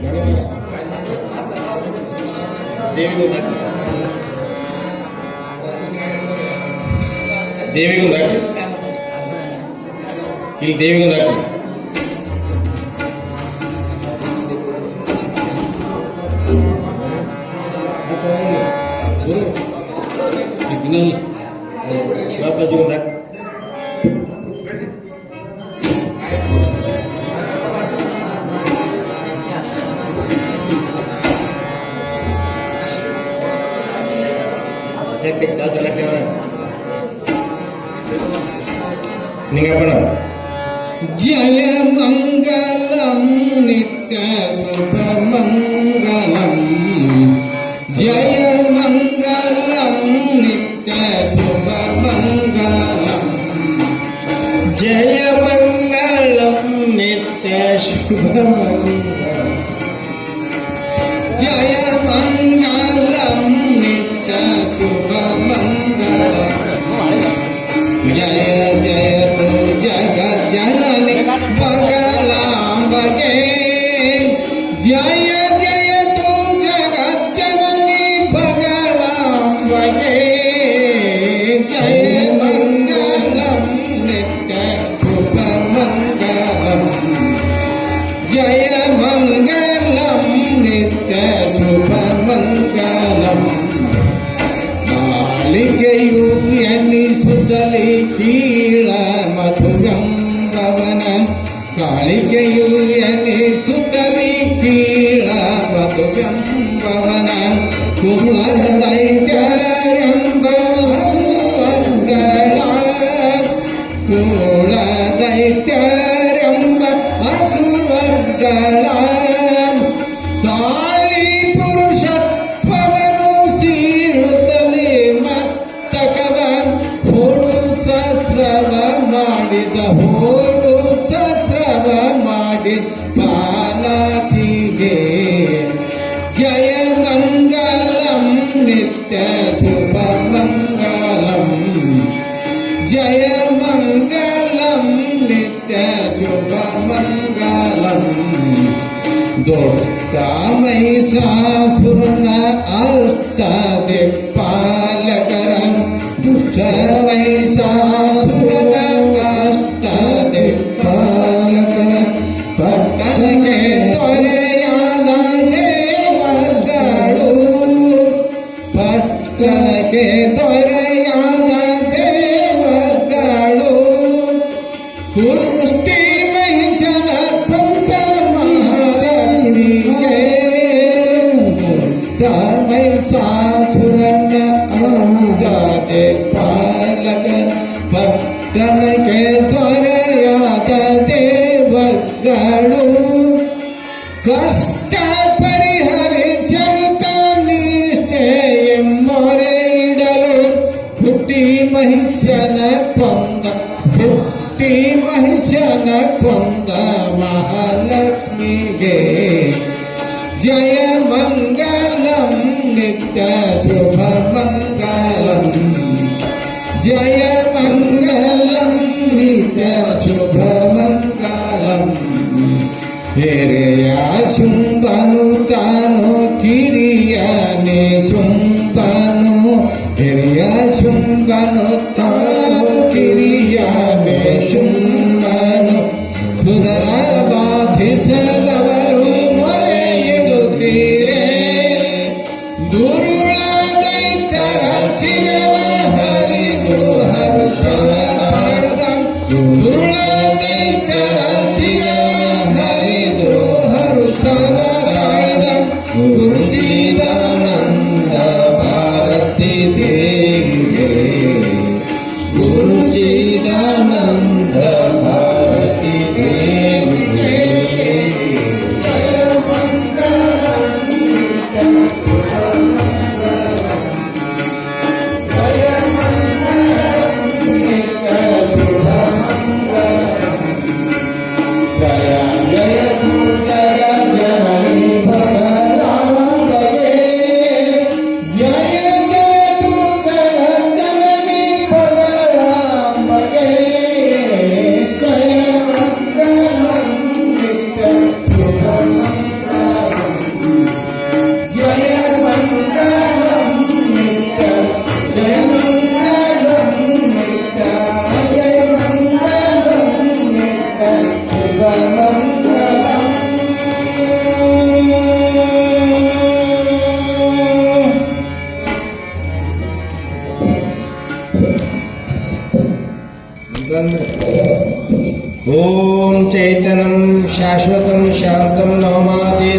దేవిగా ఉందా దేవిగా ఉందా వీళ్ళు దేవిగా நீங்க பண்ண ஜெய மங்களம் நித்த சுப மங்களம் ஜெய மங்களம் நித்த சுப மங்களம் ஜெய மங்களம் நித்த சுப மங்களம் ஜெய மங்களம் நித்த சுப மங்களம் ஜெய ஜெய మంగళం నిత్య శుభ మంగళం కాళికయు ఎన్ని సుతలి కీళ మధుగం గవన కాళికయు ఎన్ని సుతలి కీళ మధుగం గవన కుమల దైత్యంబర ಹೋಡು ಸಸ್ರವ ಮಾಡಿ ಬಾಲಾಜಿಗೆ ಜಯ ಮಂಗಲಂ ನಿತ್ಯ ಶುಭ ಮಂಗಲಂ ಜಯ ಮಂಗಲಂ ನಿತ್ಯ ಶುಭ ಮಂಗಲಂ ದೊಡ್ಡ महिषासुरन अष्टदिक्पालकरं दुष्ट महिषासुरन अष्टदिक्पालकरं पट्टने त्वरयादाये वर्गडु पट्टनके त्वरयादाये वर्गडु कुर् ಮಹಿಷಾಸುರನ ಅಂಜಾದೆ ಪಾಲಕ ಪಟ್ಟಣಕ್ಕೆ ದೊರೆಯಾದ ದೇವಗಳು ಕಷ್ಟ ಪರಿಹರಿಸಂತ ನಿಷ್ಠೆ ಮೊರೆ ಇಡಲು ಹುಟ್ಟಿ ಮಹಿಷ್ಯನ ಕೊಂದ ಹುಟ್ಟಿ ಮಹಿಷ್ಯನ ಕೊಂದ ಮಹಾಲಕ್ಷ್ಮಿಗೆ ಜಯ ಮಂಗಲಂ నిత్య శుభమంగళం జయ మంగళం నిత్య శుభమంగళం హేరయా శుంభను తాను కిరియా నే శుంభను హేరయా శుంభను Yeah. ॐ चैतनं शाश्वतं शान्तं नवमादे